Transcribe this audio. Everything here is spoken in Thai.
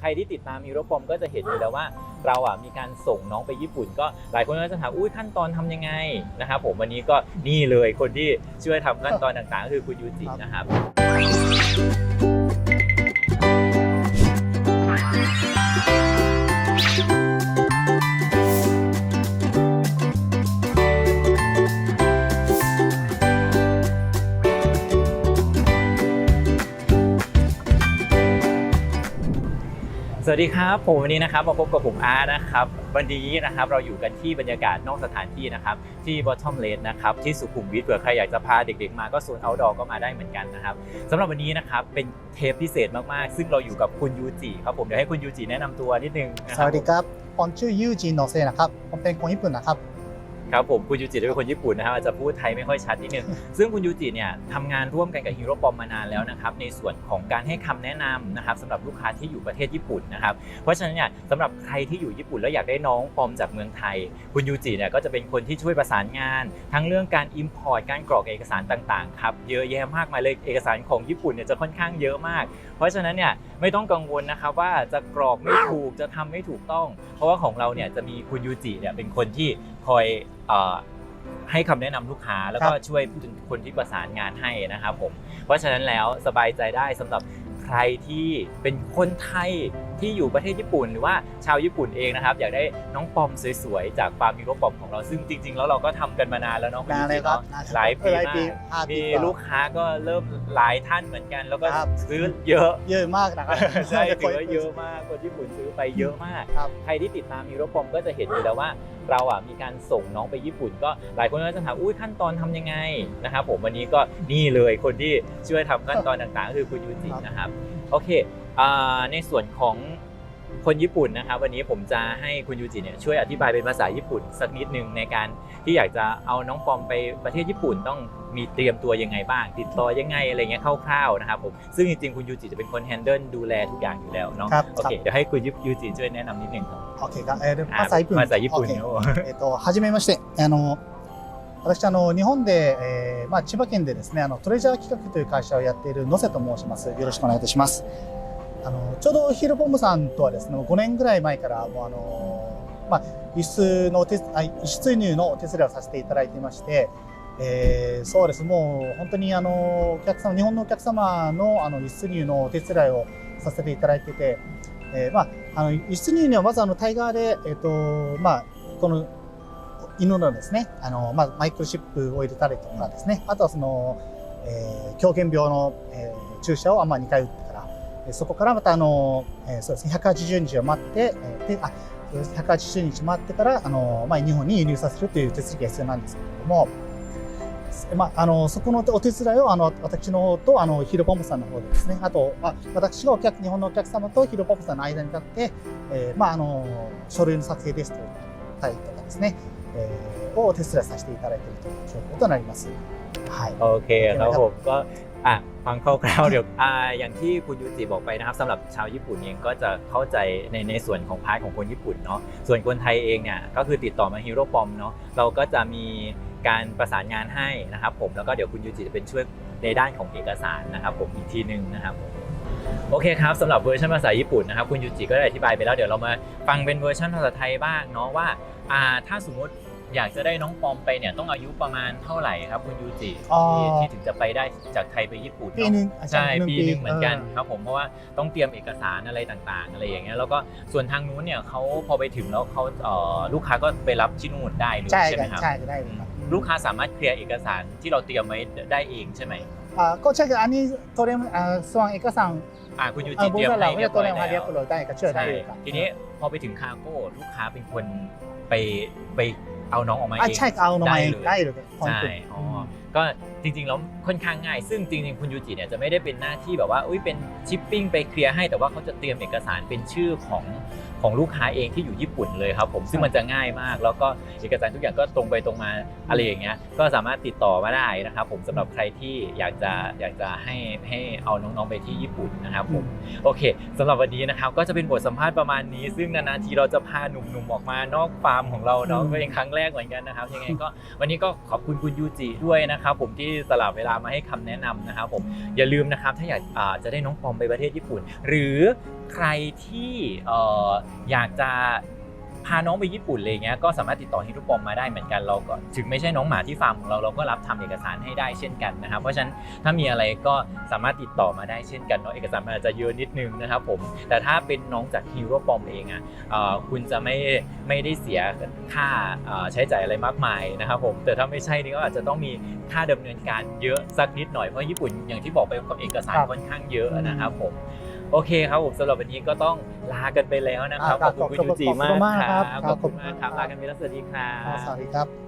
ใครที่ติดตามฮีโร่ปอมก็จะเห็นอยู่แล้วว่าเราอะมีการส่งน้องไปญี่ปุ่น ก็หลายคนก็จะถามอุ้ยขั้นตอนทำยังไงนะครับผมวันนี้ก็นี่เลยคนที่ช่วยทำขั้นตอนต่างๆก็คือคุณยูจินะครับ สวัสดีครับผมวันนี้นะครับมาพบกับผมอาร์นะครับวันนี้นะครับเราอยู่กันที่บรรยากาศนอกสถานที่นะครับที่ Bottom Lane นะครับที่สุขุมวิทเผื่อใครอยากจะพาเด็กๆมาก็โซนเอาดอก็มาได้เหมือนกันนะครับสำหรับวันนี้นะครับเป็นเทปพิเศษมากๆ ซึ่งเราอยู่กับคุณยูจิครับผมเดี๋ยวให้คุณยูจิแนะนำตัวนิดนึงนะคสรัวัสดีครับผมชื่อยูจินโนเซนะครับ ผมเป็นคนญี่ปุ่นนะครับ ครับผมคุณยูจิเป็นคนญี่ปุ่นนะครับอาจจะพูดไทยไม่ค่อยชัดนิดนึงซึ่งคุณยูจิเนี่ยทำงานร่วมกันกับฮีโร่ปอมมานานแล้วนะครับในส่วนของการให้คำแนะนำนะครับสำหรับลูกค้าที่อยู่ประเทศญี่ปุ่นนะครับเพราะฉะนั้นเนี่ยสำหรับใครที่อยู่ญี่ปุ่นแล้วอยากได้น้องปอมจากเมืองไทย คุณยูจิเนี่ยก็จะเป็นคนที่ช่วยประสานงาน ทั้งเรื่องการ Import การกรอกเอกสารต่างๆครับเยอะแยะมากมายเลยเอกสารของญี่ปุ่นเนี่ยจะค่อนข้างเยอะมาก เพราะฉะนั้นเนี่ยไม่ต้องกังวลนะครับว่าจะกรอกไม่ถูกจะทำไม่ถูกต้อง เพราะว่าของเราเนี่ยจะมีคุณยูจิเนี่ยเป็นคนที่ คอยเอ่อให้คำแนะนำลูกค้าแล้วก็ครับช่วยเป็นคนที่ประสานงานให้นะครับผมเพราะฉะนั้นแล้วสบายใจได้สำหรับ ใครที่เป็นคนไทยที่อยู่ประเทศญี่ปุ่น หรือว่าชาวญี่ปุ่นเองนะครับ อยากได้น้องปอมสวยๆ จากฟาร์มมิโรปอมของเราซึ่งจริง ๆ แล้วเราก็ทำกันมานานแล้วเนาะคุณนานยูเลจิยครับเนาะหลายปีหลายปีมากห้าปีมีกว่าลูกค้าก็เริ่มหลายท่านเหมือนกัน แล้วก็ครับซื้อเยอะเยอะมากนะครับใช่ถือว่าเยอะมากคนญี่ปุ่นซื้อไปเยอะมากครับใครที่ติดตามฮีโร่ปอมก็จะเห็นอยู่แล้วว่าเราอะมีการส่งน้องไปญี่ปุ่น ก็หลายคนก็จะถามอุ้ยขั้นตอนทำยังไงนะครับผมวันนี้ก็นี่เลยคนที่ช่วยทำขั้นตอนต่างๆก็คือคุณยูจิครับนะครับ โอเคอ่าในส่วนของคนญี่ปุ่นนะครับ วันนี้ผมจะให้คุณยูจิเนี่ยช่วยอธิบายเป็นภาษาญี่ปุ่น สักนิดนึงในการที่อยากจะเอาน้องปอมไปประเทศญี่ปุ่นต้องมีเตรียมตัวยังไงบ้าง ติดต่อยังไงอะไรเงี้ยคร่าวๆนะครับผมซึ่งจริงๆคุณยูจิจะเป็นคนแฮนเดิลดูแลทุกอย่างอยู่แล้วเนาะ ครับ โอเคเดี๋ยวให้คุณยูจิช่วยแนะนำนิดนึงครับ โอเคครับえーで อ่ะ ภาษาญี่ปุ่น ภาษาญี่ปุ่น โอเค โอ้ えっとはじめましてあの 私あの日本で、えーまあ、千葉県でですねあのトレジャー企画という会社をやっている野瀬と申します。よろしくお願いいたします。あのちょうどヒーローポンブさんとはですね5年ぐらい前からもうあのまあ輸出の手あ輸出入のお手伝いをさせていただいていましてえーそうです。もう本当にあのお客様日本のお客様のあの輸出入のお手伝いをさせていただいてて、えーまあ、あの輸出入にはまずあのタイ側で、えーとまあ、この犬のですねあの、まあ、マイクロチップを入れたりとかですね。あとはその、えー狂犬病の、えー注射をまあ2回打ってから。えーそこからまたあの、えーそうですね180日を待って、えーであ180日待ってからあの、まあ、日本に輸入させるという手続きが必要なんですけれども。まあ、あのそこのお手伝いをあの私の方とあのヒロポンプさんの方でですね。あと、まあ、私がお客日本のお客様とヒロポンプさんの間に立って、えーまあ、あの書類の作成ですとかとかですね、えーをお手伝いさせていただいているという状況となります。はい โอเคครับผมก็อ่ะฟังคร่าวๆเดี๋ยวอ่าอย่างที่คุณยูจิบอกไปนะครับสำหรับชาวญี่ปุ่นเองก็จะเข้าใจในในส่วนของพาร์ทของคนญี่ปุ่นเนาะส่วนคนไทยเองเนี่ยก็คือติดต่อมาฮีโร่ปอมเนาะเราก็จะมีการประสานงานให้นะครับผมแล้วก็เดี๋ยวคุณยูจิจะเป็นช่วยในด้านของเอกสารนะครับผมอีกทีหนึ่งนะครับโอเคครับสำหรับเวอร์ชันภาษาญี่ปุ่นนะครับคุณยูจิก็ได้อธิบายไปแล้วเดี๋ยวเรามาฟังเป็นเวอร์ชันภาษาไทยบ้างเนาะว่า อ่าถ้าสมมติอยากจะได้น้องปอมไปเนี่ยต้องอายุประมาณเท่าไหร่ครับคุณยูจิอ๋อที่ที่ถึงจะไปได้จากไทยไปญี่ปุ่นปีเนาะ หนึ่งอาจารใช่ย์ปีหนึ่งเหมือนกันเครับผมเพราะว่าต้องเตรียมเอกสารอะไรต่างๆ อะไรอย่างเงี้ยแล้วก็ส่วนทางนู้นเนี่ยเขาพอไปถึงแล้วเขาเอ่อลูกค้าก็ไปรับที่นู่นได้เลยใช่ใช่ไหกัมนครับใช่ก็ได้เลยครับลูกค้าสามารถเคลียร์เอกสารที่เราเตรียมไว้ได้เองใช่ไหมอ่าก็ใช่ครับอันนี้ตัวเรียนอ่าส่วนเอกสารอ่าคุณยูอ่าจิบุเตรียมษให้เราเรีไม่ยบได้ร้ตัวอยเรียนมาเรียบแล้วร้อยได้ก็เชื่อได้ใช่เลยครับ ทีนี้พอไปถึงคาร์โก้ลูกค้าเป็นคน ไปไปเอาน้องออกมาเออ่างใช่เอาหน่อยได้เลย ได้เลยคนใช่อื่นอ๋อก็จริงๆแล้วค่อนข้างง่าย ซึ่งจริงๆคุณยูจิเนี่ยจะไม่ได้เป็นหน้าที่แบบว่าอุ้ยเป็นชิปปิ้งไปเคลียร์ให้ แต่ว่าเขาจะเตรียมเอกสารเป็นชื่อของของลูกค้าเองที่อยู่ญี่ปุ่นเลยครับผมซึ่งมันจะง่ายมาก แล้วก็เอกสารทุกอย่างก็ตรงไปตรงมาอะไรอย่างเงี้ยก็สามารถติดต่อมาได้นะครับผมสำหรับใครที่อยากจะอยากจะให้ให้เอาน้องๆไปที่ญี่ปุ่นนะครับผมโอเคสำหรับวันนี้นะครับก็จะเป็นบทสัมภาษณ์ประมาณนี้ ซึ่งนานๆทีเราจะพาหนุ่มๆออกมานอกฟาร์มของเราเนาะอืมเป็นครั้งแรกเหมือนกันนะครับยังไงก็วันนี้ก็ขอบคุณคุณยูจิด้วยนะนะครับผมที่สลับเวลามาให้คำแนะนำนะครับผมอย่าลืมนะครับถ้าอยากาจะได้น้องปอมไปประเทศญี่ปุ่น หรือใครที่ออยากจะ พาน้องไปญี่ปุ่นเลยเงี้ยก็สามารถติดต่อฮิรุปอมมาได้เหมือนกันเราก็ถึงไม่ใช่น้องหมาที่ฟาร์มของเราเราก็รับทำเอกสารให้ได้เช่นกันนะครับเพราะฉะนั้นถ้ามีอะไรก็สามารถติดต่อมาได้เช่นกันเนาะเอกสารมันอาจจะเยอะนิดนึงนะครับผมแต่ถ้าเป็นน้องจากฮิโรปอมเองอะเอ่อคุณจะไม่ไม่ได้เสียค่าเอ่อใช้จ่ายอะไรมากมายนะครับผมแต่ถ้าไม่ใช่นี่ก็อาจจะต้องมีค่าดำเนินการเยอะสักนิดหน่อยเพราะญี่ปุ่นอย่างที่บอกไปกับเอกสารครับค่อนข้างเยอะนะครับผม โอเคครับผมสำหรับวันนี้ก็ต้องลากันไปแล้วนะครับอ่าขอบคุณคุณขอบคุณยูจิมากขอบคุณมากคครัรับบขอบคุณขอบคุณมากครับลากันไปแล้วสวัสดีครัสบวัสดีครับ